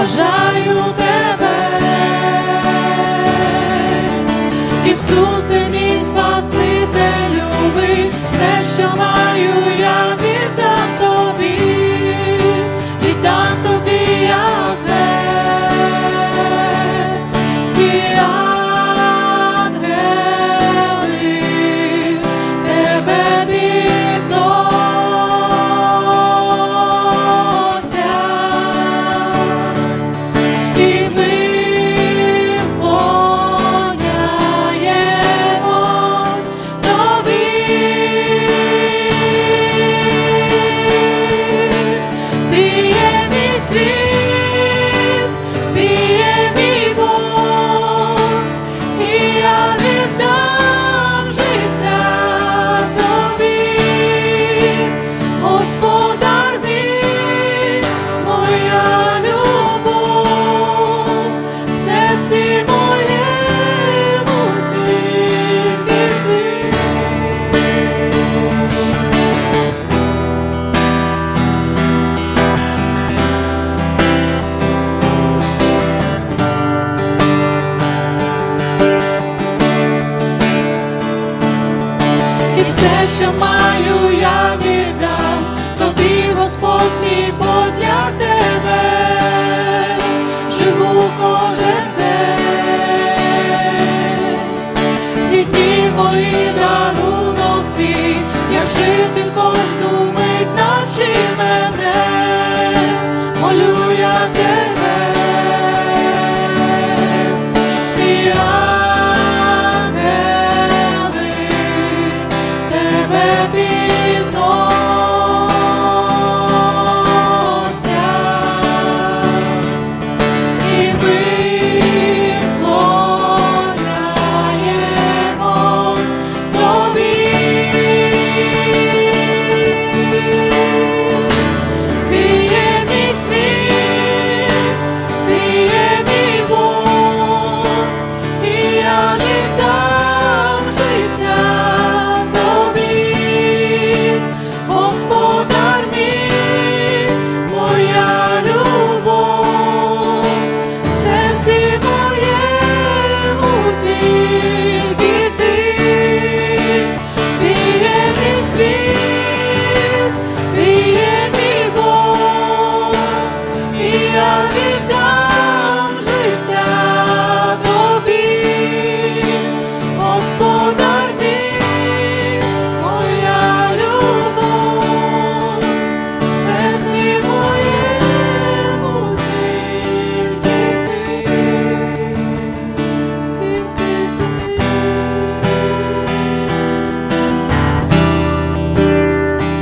бажаю тебе, Ісусе, мій спаситель, люби все, що маю. і все, що маю, я віддам тобі, Господь мій, бо для тебе живу кожен день, всі дні мої дарунок твій, як жити кожну мить навчи мене.